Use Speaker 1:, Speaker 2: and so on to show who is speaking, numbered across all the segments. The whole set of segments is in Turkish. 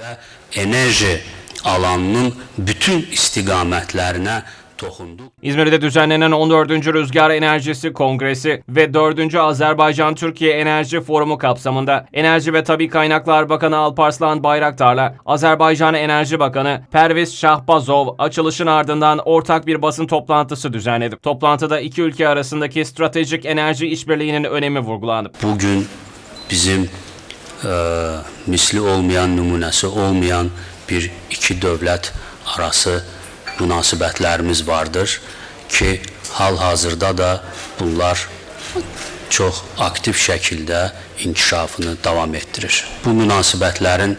Speaker 1: də enerji alanının bütün istiqamətlərinə toxunduq.
Speaker 2: İzmir'de düzenlenen 14. Rüzgar Enerjisi Kongresi ve 4. Azerbaycan-Türkiye Enerji Forumu kapsamında Enerji ve Tabi Kaynaklar Bakanı Alparslan Bayraktar'la Azerbaycan Enerji Bakanı Perviz Şahbazov açılışın ardından ortak bir basın toplantısı düzenledi. Toplantıda iki ülke arasındaki stratejik enerji işbirliğinin önemi vurgulandı.
Speaker 1: Bugün bizim e, misli olmayan, nümunəsi olmayan bir iki dövlət arası münasibətlərimiz vardır ki, hal-hazırda da bunlar çox aktiv şəkildə inkişafını davam etdirir. Bu münasibətlərin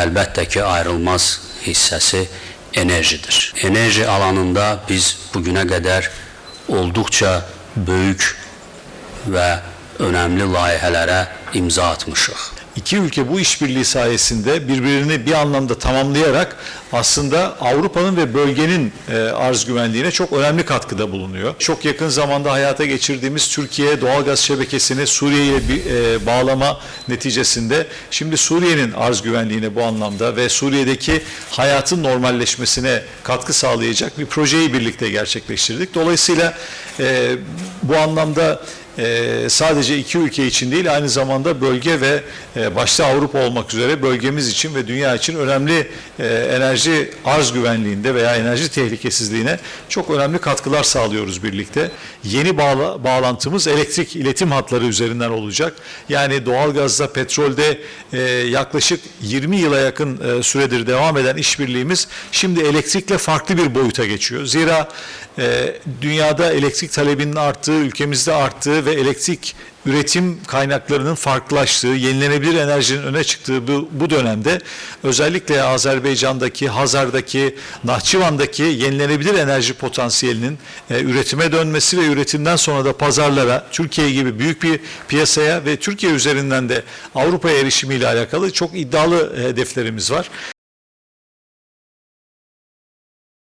Speaker 1: əlbəttə ki, ayrılmaz hissəsi enerjidir. Enerji alanında biz bugünə qədər olduqca böyük və önəmli layihələrə imza atmışıq.
Speaker 3: İki ülke bu işbirliği sayesinde birbirini bir anlamda tamamlayarak aslında Avrupa'nın ve bölgenin e, arz güvenliğine çok önemli katkıda bulunuyor. Çok yakın zamanda hayata geçirdiğimiz Türkiye doğalgaz şebekesini Suriye'ye bir, e, bağlama neticesinde şimdi Suriye'nin arz güvenliğine bu anlamda ve Suriye'deki hayatın normalleşmesine katkı sağlayacak bir projeyi birlikte gerçekleştirdik. Dolayısıyla e, bu anlamda e, sadece iki ülke için değil aynı zamanda bölge ve e, başta Avrupa olmak üzere bölgemiz için ve dünya için önemli e, enerji arz güvenliğinde veya enerji tehlikesizliğine çok önemli katkılar sağlıyoruz birlikte. Yeni bağla, bağlantımız elektrik iletim hatları üzerinden olacak. Yani doğalgazda, petrolde e, yaklaşık 20 yıla yakın süredir devam eden işbirliğimiz şimdi elektrikle farklı bir boyuta geçiyor. Zira dünyada elektrik talebinin arttığı, ülkemizde arttığı ve elektrik üretim kaynaklarının farklılaştığı, yenilenebilir enerjinin öne çıktığı bu, bu dönemde özellikle Azerbaycan'daki, Hazar'daki, Nahçıvan'daki yenilenebilir enerji potansiyelinin e, üretime dönmesi ve üretimden sonra da pazarlara, Türkiye gibi büyük bir piyasaya ve Türkiye üzerinden de Avrupa'ya erişimiyle alakalı çok iddialı hedeflerimiz var.